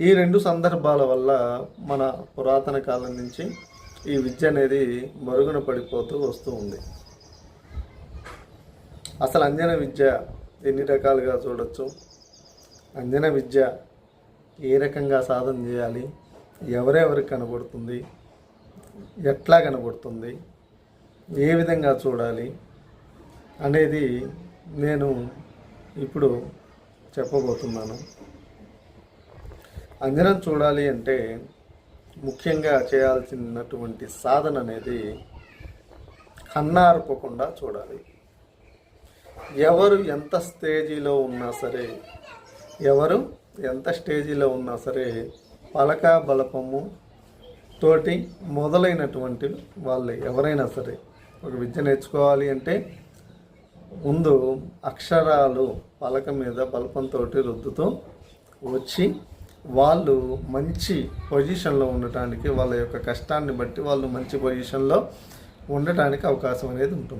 ఈ రెండు సందర్భాల వల్ల మన పురాతన కాలం నుంచి ఈ విద్య అనేది మరుగున పడిపోతూ వస్తూ ఉంది. అసలు అంజన విద్య ఎన్ని రకాలుగా చూడొచ్చు? అంజన విద్య ఏ రకంగా సాధన చేయాలి? ఎవరెవరికి కనబడుతుంది? ఎట్లా కనబడుతుంది? ఏ విధంగా చూడాలి? అనేది నేను ఇప్పుడు చెప్పబోతున్నాను. అంజనం చూడాలి అంటే ముఖ్యంగా చేయాల్సినటువంటి సాధన అనేది కన్నార్పకుండా చూడాలి. ఎవరు ఎంత స్టేజీలో ఉన్నా సరే ఎవరు ఎంత స్టేజీలో ఉన్నా సరే పలక బలపము తోటి మొదలైనటువంటి వాళ్ళు. ఎవరైనా సరే ఒక విద్య నేర్చుకోవాలి అంటే ముందు అక్షరాలు పలక మీద బలపంతో రుద్దుతూ వచ్చి వాళ్ళు మంచి పొజిషన్లో ఉండటానికి వాళ్ళ యొక్క కష్టాన్ని బట్టి వాళ్ళు మంచి పొజిషన్లో ఉండటానికి అవకాశం అనేది ఉంటుంది.